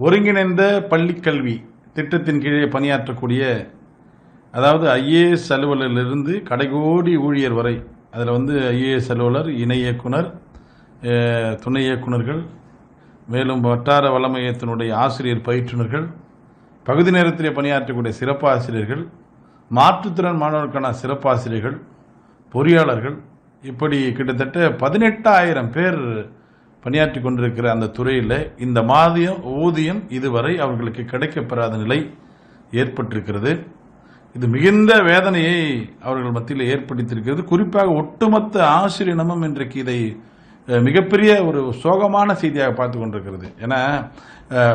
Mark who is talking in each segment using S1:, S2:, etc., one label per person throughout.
S1: ஒருங்கிணைந்த பள்ளிக்கல்வி திட்டத்தின் கீழே பணியாற்றக்கூடிய அதாவது ஐஏஎஸ் அலுவலரிலிருந்து கடைகோடி ஊழியர் வரை அதில் வந்து ஐஏஎஸ் அலுவலர் இணை இயக்குனர் துணை இயக்குனர்கள் மேலும் வட்டார வளமையத்தினுடைய ஆசிரியர் பயிற்றுனர்கள் பகுதி நேரத்திலே பணியாற்றக்கூடிய சிறப்பாசிரியர்கள் மாற்றுத்திறன் மாணவர்களுக்கான சிறப்பாசிரியர்கள் பொறியாளர்கள் இப்படி கிட்டத்தட்ட பதினெட்டாயிரம் பேர் பணியாற்றி கொண்டிருக்கிற அந்த துறையில் இந்த மாதியம் ஊதியம் இதுவரை அவர்களுக்கு கிடைக்கப்பெறாத நிலை ஏற்பட்டிருக்கிறது. இது மிகுந்த வேதனையை அவர்கள் மத்தியில் ஏற்படுத்தியிருக்கிறது. குறிப்பாக ஒட்டுமொத்த ஆசிரியனமும் இன்றைக்கு இதை மிகப்பெரிய ஒரு சோகமான செய்தியாக பார்த்து கொண்டிருக்கிறது. ஏன்னா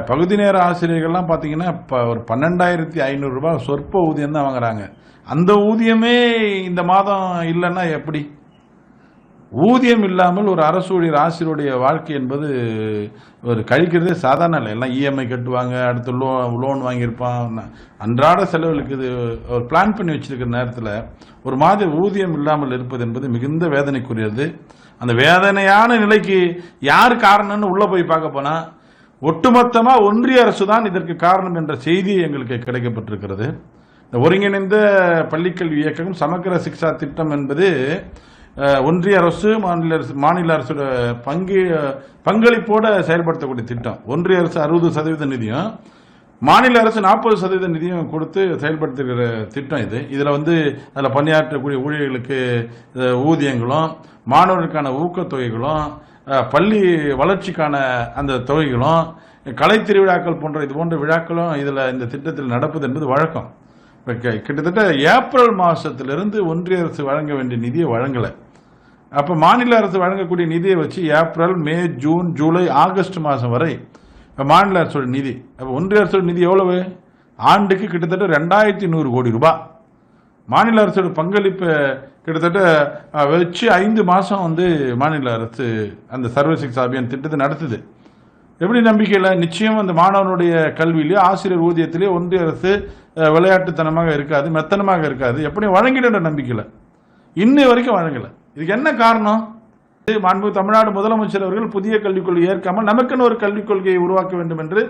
S1: பகுதி நேர ஆசிரியர்கள்லாம் பார்த்தீங்கன்னா இப்போ ஒரு பன்னெண்டாயிரத்தி ஐநூறுரூபா சொற்ப ஊதியம் தான் வாங்குறாங்க. அந்த ஊதியமே இந்த மாதம் இல்லைன்னா எப்படி? ஊதியம் இல்லாமல் ஒரு அரசு ஊழியர் ஆசிரியருடைய வாழ்க்கை என்பது ஒரு கழிக்கிறதே சாதாரண இல்லை எல்லாம் இஎம்ஐ கட்டுவாங்க அடுத்து லோ லோன் வாங்கியிருப்பான். அன்றாட செலவுகளுக்கு இது ஒரு பிளான் பண்ணி வச்சிருக்கிற நேரத்தில் ஒரு மாதிரி ஊதியம் இல்லாமல் இருப்பது என்பது மிகுந்த வேதனைக்குரியது. அந்த வேதனையான நிலைக்கு யார் காரணம்னு உள்ளே போய் பார்க்க போனால் ஒட்டுமொத்தமாக ஒன்றிய அரசு தான் இதற்கு காரணம் என்ற செய்தி எங்களுக்கு கிடைக்கப்பட்டிருக்கிறது. இந்த ஒருங்கிணைந்த பள்ளிக்கல்வி இயக்கம் சமக்கர சிக்ஷா திட்டம் என்பது ஒன்றிய அரசு மாநில அரசு மாநில அரசோட பங்கு பங்களிப்போட செயல்படுத்தக்கூடிய திட்டம். ஒன்றிய அரசு அறுபது சதவீத நிதியும் மாநில அரசு நாற்பது சதவீத நிதியும் கொடுத்து செயல்படுத்துகிற திட்டம் இது. இதில் வந்து அதில் பணியாற்றக்கூடிய ஊழியர்களுக்கு ஊதியங்களும் மாணவர்களுக்கான ஊக்கத்தொகைகளும் பள்ளி வளர்ச்சிக்கான அந்த தொகைகளும் கலை திருவிழாக்கள் போன்ற இது போன்ற விழாக்களும் இதில் இந்த திட்டத்தில் நடப்பது என்பது வழக்கம். கிட்டத்தட்ட ஏப்ரல் மாதத்திலிருந்து ஒன்றிய அரசு வழங்க வேண்டிய நிதியை வழங்கலை. அப்போ மாநில அரசு வழங்கக்கூடிய நிதியை வச்சு April May June July August மாதம் வரை இப்போ மாநில அரசோட நிதி அப்போ ஒன்றிய அரசோட நிதி எவ்வளவு? ஆண்டுக்கு கிட்டத்தட்ட ரெண்டாயிரத்தி நூறு கோடி ரூபாய் மாநில அரசோட பங்களிப்பு கிட்டத்தட்ட வச்சு ஐந்து மாதம் வந்து மாநில அரசு அந்த சர்வசிக்ஸ் அபியான் திட்டத்தை நடத்துது. எப்படி நம்பிக்கையில்? நிச்சயம் அந்த மாணவனுடைய கல்வியிலேயோ ஆசிரியர் ஊதியத்திலேயோ ஒன்றிய அரசு விளையாட்டுத்தனமாக இருக்காது மெத்தனமாக இருக்காது. எப்படியும் வழங்கிடுன்ற நம்பிக்கையில்? இன்னை வரைக்கும் வழங்கலை. இதுக்கு என்ன காரணம்? இது மாண்பு தமிழ்நாடு முதலமைச்சர் அவர்கள் புதிய கல்விக் கொள்கை ஏற்காமல் நமக்குன்னு ஒரு கல்விக் கொள்கையை உருவாக்க வேண்டும் என்று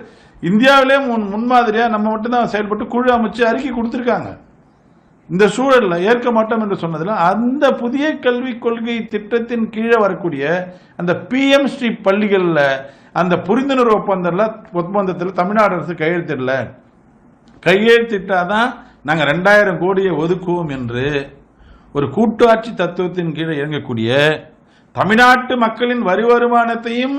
S1: இந்தியாவிலே முன் முன்மாதிரியாக நம்ம மட்டும்தான் செயல்பட்டு குழு அமைச்சு அறிக்கை கொடுத்துருக்காங்க. இந்த சூழலில் ஏற்க மாட்டோம் என்று சொன்னதில் அந்த புதிய கல்விக் கொள்கை திட்டத்தின் கீழே வரக்கூடிய அந்த பிஎம் ஸ்ரீ பள்ளிகளில் அந்த புரிந்துணர்வு ஒப்பந்தத்தில் ஒப்பந்தத்தில் தமிழ்நாடு அரசு கையெழுத்திடல. கையெழுத்திட்டாதான் நாங்கள் ரெண்டாயிரம் கோடியை ஒதுக்குவோம் என்று ஒரு கூட்டாட்சி தத்துவத்தின் கீழே இயங்கக்கூடிய தமிழ்நாட்டு மக்களின் வரி வருமானத்தையும்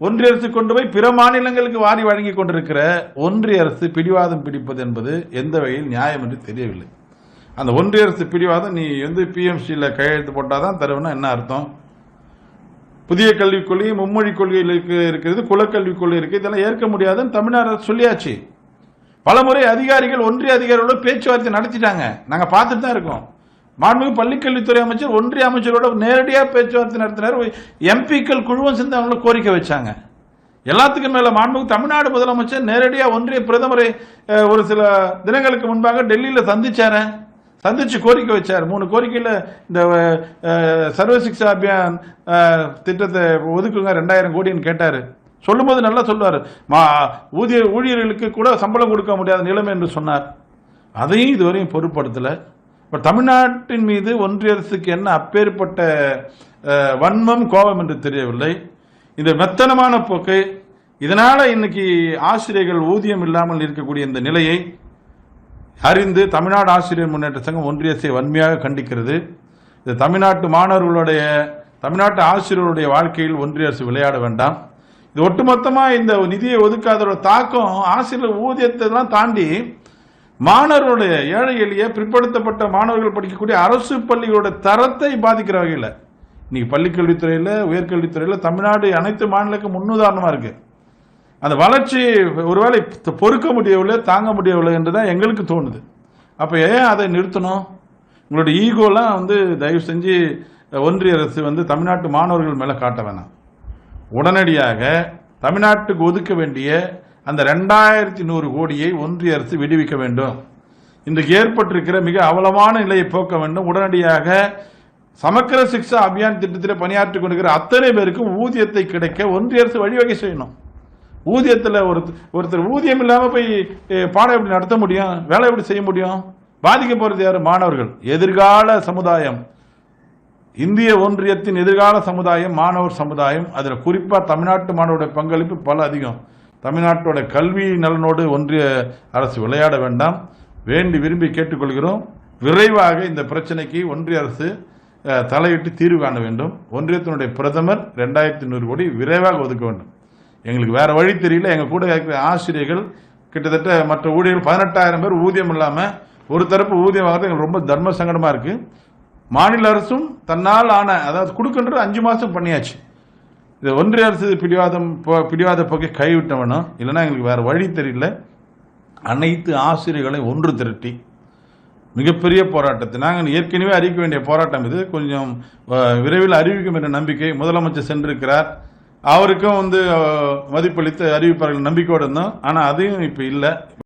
S1: ஒன்றிய அரசு கொண்டு போய் பிற மாநிலங்களுக்கு வாரி வழங்கி கொண்டிருக்கிற ஒன்றிய அரசு பிடிவாதம் பிடிப்பது என்பது எந்த வகையில் நியாயம் என்று தெரியவில்லை. அந்த ஒன்றிய அரசு பிடிவாதம் நீ வந்து பிஎம்சியில் கையெழுத்து போட்டால் தான் தருவேன்னா என்ன அர்த்தம்? புதிய கல்விக் கொள்கை மும்மொழி கொள்கையில் இருக்கிறது குலக்கல்விக் கொள்கை இருக்கு இதெல்லாம் ஏற்க முடியாதுன்னு தமிழ்நாடு அரசு சொல்லியாச்சு. பலமுறை அதிகாரிகள் ஒன்றிய அதிகாரிகளோட பேச்சுவார்த்தை நடத்திட்டாங்க. நாங்கள் பார்த்துட்டு தான் இருக்கோம். மாண்புமிகு பள்ளிக்கல்வித்துறை அமைச்சர் ஒன்றிய அமைச்சரோட நேரடியாக பேச்சுவார்த்தை நடத்தினார். எம்பிக்கள் குழுவும் சேர்ந்து அவங்கள கோரிக்கை வச்சாங்க. எல்லாத்துக்கும் மேலே மாண்புமிகு தமிழ்நாடு முதலமைச்சர் நேரடியாக ஒன்றிய பிரதமரை ஒரு சில தினங்களுக்கு முன்பாக டெல்லியில் சந்திச்சார. சந்திச்சு கோரிக்கை வச்சார். மூணு கோரிக்கையில் இந்த அஹ், சர்வ சிக்ஷா அபியான் திட்டத்தை ஒதுக்குங்க ரெண்டாயிரம் கோடின்னு கேட்டார். சொல்லும்போது நல்லா சொல்லுவார். மா ஊதிய ஊழியர்களுக்கு கூட சம்பளம் கொடுக்க முடியாத நிலைமை என்று சொன்னார். அதையும் இதுவரையும் பொருட்படுத்தலை. இப்போ தமிழ்நாட்டின் மீது ஒன்றிய அரசுக்கு என்ன அப்பேற்பட்ட வன்மம் கோபம் என்று தெரியவில்லை. இந்த மெத்தனமான போக்கு இதனால் இன்னைக்கு ஆசிரியர்கள் ஊதியம் இல்லாமல் இருக்கக்கூடிய இந்த நிலையை அறிந்து தமிழ்நாடு ஆசிரியர் முன்னேற்ற சங்கம் ஒன்றிய அரசை வன்மையாக கண்டிக்கிறது. இது தமிழ்நாட்டு மாணவர்களுடைய தமிழ்நாட்டு ஆசிரியர்களுடைய வாழ்க்கையில் ஒன்றிய அரசு விளையாட வேண்டாம். இது ஒட்டுமொத்தமாக இந்த நிதியை ஒதுக்காதோட தாக்கம் ஆசிரியர் ஊதியத்தை தாண்டி மாணவர்களுடைய ஏழை எளிய பிற்படுத்தப்பட்ட மாணவர்கள் படிக்கக்கூடிய அரசு பள்ளிகளோட தரத்தை பாதிக்கிற வகையில் இன்னைக்கு பள்ளிக்கல்வித்துறையில் உயர்கல்வித்துறையில் தமிழ்நாடு அனைத்து மாநிலக்கும் முன்னுதாரணமாக இருக்கு. அந்த வளர்ச்சி ஒருவேளை பொறுக்க முடியவில்லை தாங்க முடியவில்லை என்று தான் எங்களுக்கு தோணுது. அப்போ ஏன் அதை நிறுத்தணும்? உங்களுடைய ஈகோலாம் வந்து தயவு செஞ்சு ஒன்றிய அரசு வந்து தமிழ்நாட்டு மாணவர்கள் மேலே காட்ட வேணாம். உடனடியாக தமிழ்நாட்டுக்கு ஒதுக்க வேண்டிய அந்த ரெண்டாயிரத்தி நூறு கோடியை ஒன்றிய அரசு விடுவிக்க வேண்டும். இன்றைக்கு ஏற்பட்டிருக்கிற மிக அவலமான நிலையை போக்க வேண்டும். உடனடியாக சமக்கர சிக்ஷா அபியான் திட்டத்தில் பணியாற்றி கொண்டிருக்கிற அத்தனை பேருக்கும் ஊதியத்தை கிடைக்க ஒன்றிய அரசு வழிவகை செய்யணும். ஊதியத்தில் ஒரு ஒருத்தர் ஊதியம் இல்லாமல் போய் பாடம் எப்படி நடத்த முடியும்? வேலை எப்படி செய்ய முடியும்? பாதிக்க போகிறது யார்? மாணவர்கள். எதிர்கால சமுதாயம். இந்திய ஒன்றியத்தின் எதிர்கால சமுதாயம் மாணவர் சமுதாயம். அதில் குறிப்பாக தமிழ்நாட்டு மாணவருடைய பங்களிப்பு பல அதிகம். தமிழ்நாட்டோட கல்வி நலனோடு ஒன்றிய அரசு விளையாட வேண்டாம். வேண்டி விரும்பி கேட்டுக்கொள்கிறோம். விரைவாக இந்த பிரச்சனைக்கு ஒன்றிய அரசு தலையிட்டு தீர்வு காண வேண்டும். ஒன்றியத்தினுடைய பிரதமர் ரெண்டாயிரத்தி நூறு கோடி விரைவாக ஒதுக்க வேண்டும். எங்களுக்கு வேறு வழி தெரியல. எங்கள் கூட இருக்கிற ஆசிரியர்கள் கிட்டத்தட்ட மற்ற ஊழியர்கள் பதினெட்டாயிரம் பேர் ஊதியம் இல்லாமல் ஒரு தரப்பு ஊதியம் வாங்குறது எங்களுக்கு ரொம்ப தர்ம சங்கடமாக இருக்குது மாநில அரசும் தன்னால் ஆன அதாவது கொடுக்கின்றது அஞ்சு மாதம் பண்ணியாச்சு. இது ஒன்றிய அரசு பிடிவாதம் போ- பிடிவாத போக்கை கைவிட்டவனும் இல்லைன்னா எங்களுக்கு வேறு வழி தெரியல அனைத்து ஆசிரியர்களை ஒன்று திரட்டி மிகப்பெரிய போராட்டத்தை நாங்கள் ஏற்கனவே அறிவிக்க வேண்டிய போராட்டம் இது கொஞ்சம் விரைவில் அறிவிக்கும் என்ற நம்பிக்கை முதலமைச்சர் சென்றிருக்கிறார். அவருக்கும் வந்து மதிப்பளித்து அறிவிப்பார்கள் நம்பிக்கையோடு இருந்தோம். ஆனால் அதையும் இப்போ இல்லை.